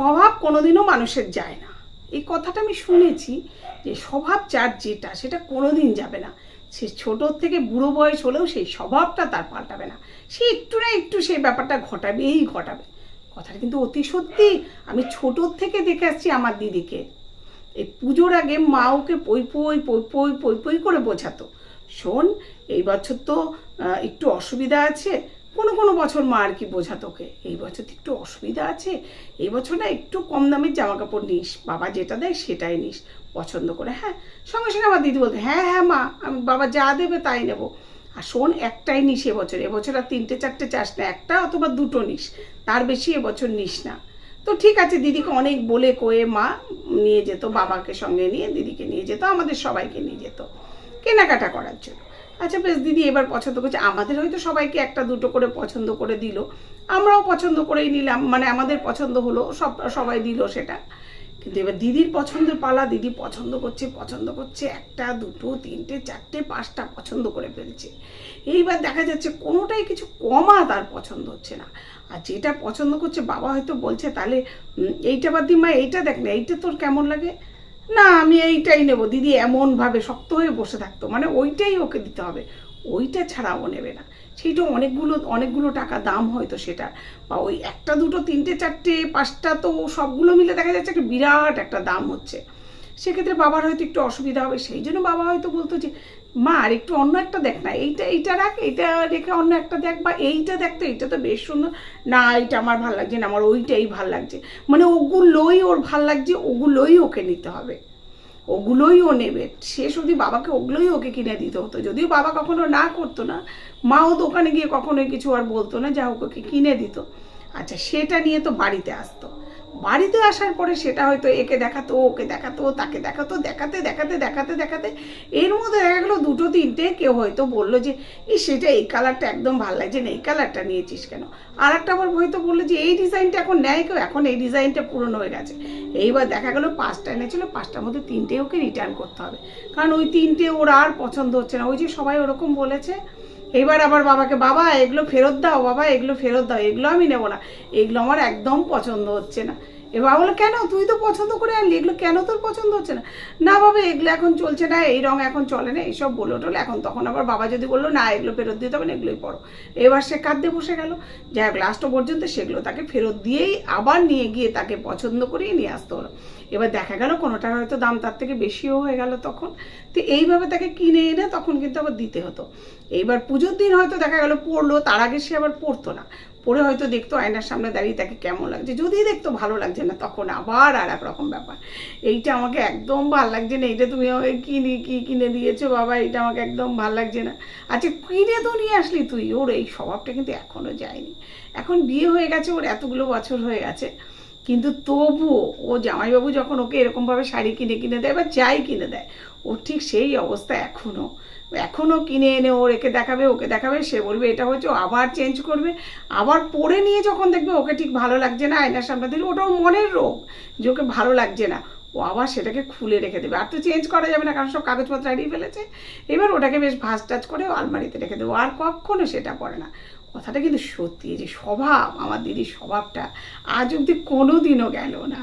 স্বভাব কোনোদিনও মানুষের যায় না। এই কথাটা আমি শুনেছি যে স্বভাব যার যেটা, সেটা কোনোদিন যাবে না। সে ছোটোর থেকে বুড়ো বয়স হলেও সেই স্বভাবটা তার পাল্টাবে না। সে একটু না একটু সেই ব্যাপারটা ঘটাবেই ঘটাবে। কথাটা কিন্তু অতি সত্যি। আমি ছোটোর থেকে দেখে আসছি আমার দিদিকে। এই পুজোর আগে মা ওকে পই পই পই পই পই পই করে বোঝাতো। শোন, এই বছর তো একটু অসুবিধা আছে। কোনো কোনো বছর মা আর কি বোঝাতো ওকে, এই বছর তো একটু অসুবিধা আছে, এই বছর না একটু কম দামের জামা কাপড় নিস, বাবা যেটা দেয় সেটাই নিস, পছন্দ করে হ্যাঁ? সঙ্গে সঙ্গে আমার দিদি বলতে হ্যাঁ হ্যাঁ মা, আমি বাবা যা দেবে তাই নেব। আর শোন, একটাই নিস এবছর এবছর আর তিনটে চারটে চাস না, একটা অথবা দুটো নিস, তার বেশি এবছর নিস না। তো ঠিক আছে, দিদিকে অনেক বলে কয়ে মা নিয়ে যেত, বাবাকে সঙ্গে নিয়ে, দিদিকে নিয়ে যেত, আমাদের সবাইকে নিয়ে যেত, কেনাকাটা করার জন্য। আচ্ছা বেশ, দিদি এবার পছন্দ করছে। আমাদের হয়তো সবাইকে একটা দুটো করে পছন্দ করে দিল। আমরাও পছন্দ করেই নিলাম মানে আমাদের পছন্দ হলো, সব, সবাই দিল সেটা। কিন্তু এবার দিদির পছন্দের পালা, দিদি পছন্দ করছে পছন্দ করছে একটা, দুটো, তিনটে, চারটে, পাঁচটা পছন্দ করে ফেলছে। এইবার দেখা যাচ্ছে কোনোটাই কিছু কমা তার পছন্দ হচ্ছে না। আর যেটা পছন্দ করছে, বাবা হয়তো বলছে, তাহলে এইটা বাদ দি মা, এইটা দেখ না, এইটা তোর কেমন লাগে? না, আমি এইটাই নেব। দিদি এমনভাবে শক্ত হয়ে বসে থাকতো। মানে ওইটাই ওকে দিতে হবে। ওইটা ছাড়া ও নেবে না। সেইটা অনেকগুলো অনেকগুলো টাকা দাম হয়তো সেটা। বা ওই একটা দুটো, তিনটে, চারটে, পাঁচটা তো সবগুলো মিলে দেখা যাচ্ছে একটা বিরাট একটা দাম হচ্ছে। সেক্ষেত্রে বাবার হয়তো একটু অসুবিধা হবে, সেই জন্য বাবা হয়তো বলতো যে, মা, আর একটু অন্য একটা দেখ না, এইটা এইটা রাখ, এইটা রেখে অন্য একটা দেখ বা এইটা দেখ তো, এইটা তো বেশ সুন্দর না, এইটা আমার ভালো লাগছে না, আমার ওইটাই ভালো লাগছে। মানে ওগুলোই ওর ভালো লাগছে, ওগুলোই ওকে নিতে হবে। ওগুলোই ও নেবে। শেষ অবধি বাবাকে ওগুলোই ওকে কিনে দিতে হতো। যদিও বাবা কখনো না করতো না, মাও দোকানে গিয়ে কখনোই কিছু আর বলতো না, যা ওকে কিনে দিত। আচ্ছা সেটা নিয়ে তো বাড়িতে আসতো। বাড়িতে আসার পরে সেটা হয়তো একে দেখাতো, ওকে দেখাতো, তাকে দেখাতো, দেখাতে দেখাতে দেখাতে দেখাতে। এর মধ্যে দেখা গেলো দুটো, তিনটে কেউ হয়তো বলল যে এই সেটা এই কালারটা একদম ভালো লাগছে না, এই কালারটা নিয়েছিস কেন? আর একটা আবার হয়তো বলল যে, এই ডিজাইনটা এখন নেয় কেউ, এখন এই ডিজাইনটা পুরনো হয়ে গেছে। এইবার দেখা গেলো পাঁচটা এনেছিল, পাঁচটার মধ্যে তিনটে ওকে রিটার্ন করতে হবে। কারণ ওই তিনটে ওর আর পছন্দ হচ্ছে না। ওই যে সবাই ওরকম বলেছে এবার আমার বাবাকে, বাবা, এগুলো ফেরত দাও, বাবা, এগুলো ফেরত দাও, এগুলো আমি নেব না। এগুলো আমার একদম পছন্দ হচ্ছে না। এবার বলে কেন? তুই তো পছন্দ করে আনলি, এগুলো কেন তোর পছন্দ হচ্ছে না? না বাবা, এগুলো এখন চলছে না, এই রং এখন চলে না, এইসব বলে টোলে এখন তখন আবার বাবা যদি বলল, না, এগুলো ফেরত দিতে হবে না, এগুলোই পড়ো এবার সে কাঁদতে বসে গেল। যাই হোক লাস্ট পর্যন্ত সেগুলো তাকে ফেরত দিয়েই আবার নিয়ে গিয়ে তাকে পছন্দ করেই নিয়ে আসতে হলো। এবার দেখা গেল কোনোটার হয়তো দাম তার থেকে বেশিও হয়ে গেল তখন। তো এইভাবে তাকে কিনে এনে তখন কিন্তু আবার দিতে হতো। এইবার পুজোর দিন হয়তো দেখা গেল পড়ল তার আগে সে আবার পড়তো না। পরে হয়তো দেখতো আয়নার সামনে দাঁড়িয়ে তাকে কেমন লাগছে। যদি দেখতো ভালো লাগছে না, তখন আবার আর এক রকম ব্যাপার। এইটা আমাকে একদম ভালো লাগছে না। এইটা তুমি আমাকে কিনে, কি কিনে দিয়েছ বাবা? এটা আমাকে একদম ভালো লাগছে না। আচ্ছা কিনে তো নিয়ে আসলি তুই? ওর এই স্বভাবটা কিন্তু এখনও যায়নি। এখন বিয়ে হয়ে গেছে, ওর এতগুলো বছর হয়ে গেছে। কিন্তু তবুও ও জামাইবাবু যখন ওকে এরকমভাবে শাড়ি কিনে কিনে দেয় বা যাই কিনে দেয়, ও ঠিক সেই অবস্থা এখনও এখনও কিনে এনে ওর রেখে দেখাবে, ওকে দেখাবে, সে বলবে, এটা হচ্ছে আবার চেঞ্জ করবে। আবার পরে নিয়ে যখন দেখবে ওকে ঠিক ভালো লাগছে না, আয়নার সামনে দিলে ওটাও মনের রোগ যে ওকে ভালো লাগছে না। ও আবার সেটাকে খুলে রেখে দেবে। আর তো চেঞ্জ করা যাবে না, কারণ সব কাগজপত্র হারিয়ে ফেলেছে। এবার ওটাকে বেশ ভাস টাজ করে আলমারিতে রেখে দেবো। আর কখনো সেটা পড়ে না। কথাটা কিন্তু সত্যি যে স্বভাব, আমার দিদির স্বভাবটা আজ অব্দি কোনো দিনও গেল না।